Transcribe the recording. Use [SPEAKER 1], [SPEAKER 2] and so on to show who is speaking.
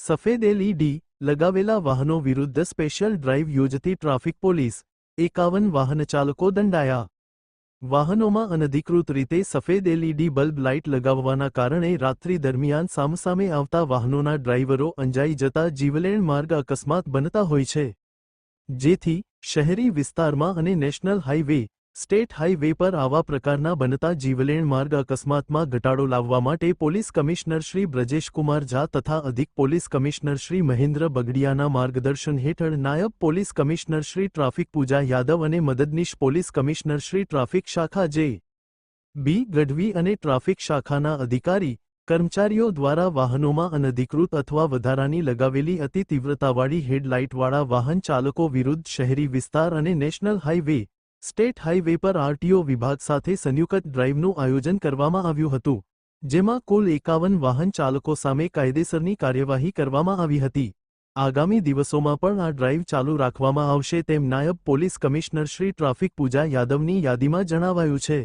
[SPEAKER 1] સફેદ એલઈડી લગાવેલા વાહનો વિરુદ્ધ સ્પેશિયલ ડ્રાઇવ યોજતી ટ્રાફિક પોલીસ, એકાવન વાહન ચાલકો દંડાયા. વાહનોમાં અનધિકૃત રીતે સફેદ એલઈડી બલ્બ લાઇટ લગાવવાના કારણે રાત્રિ દરમિયાન સામસામે આવતા વાહનોના ડ્રાઈવરો અંજાઈ જતા જીવલેણ માર્ગ અકસ્માત બનતા હોય છે. જેથી શહેરી વિસ્તારમાં અને નેશનલ હાઇવે સ્ટેટ હાઇવે પર આવા પ્રકારના બનતા જીવલેણ માર્ગ અકસ્માતમાં ઘટાડો લાવવા માટે પોલીસ કમિશનર શ્રી બ્રજેશકુમાર ઝા તથા અધિક પોલીસ કમિશનર શ્રી મહેન્દ્ર બગડિયાના માર્ગદર્શન હેઠળ નાયબ police commissioner Shri traffic Pooja Yadav અને મદદનીશ પોલીસ કમિશનર શ્રી ટ્રાફિક શાખા જે. બી. ગઢવી અને ટ્રાફિક શાખાના અધિકારી, કર્મચારીઓ દ્વારા વાહનોમાં અનધિકૃત અથવા વધારાની લગાવેલી અતિ તીવ્રતાવાળી હેડલાઇટવાળા વાહન ચાલકો વિરુદ્ધ શહેરી વિસ્તાર અને નેશનલ હાઇવે સ્ટેટ હાઇવે પર આરટીઓ વિભાગ સાથે સંયુક્ત ડ્રાઇવનું આયોજન કરવામાં આવ્યું હતું, જેમાં કુલ એકાવન વાહન ચાલકો સામે કાયદેસરની કાર્યવાહી કરવામાં આવી હતી. આગામી દિવસોમાં પણ આ ડ્રાઇવ ચાલુ રાખવામાં આવશે તેમ નાયબ police commissioner Shri traffic Pooja યાદવની યાદીમાં જણાવાયું છે.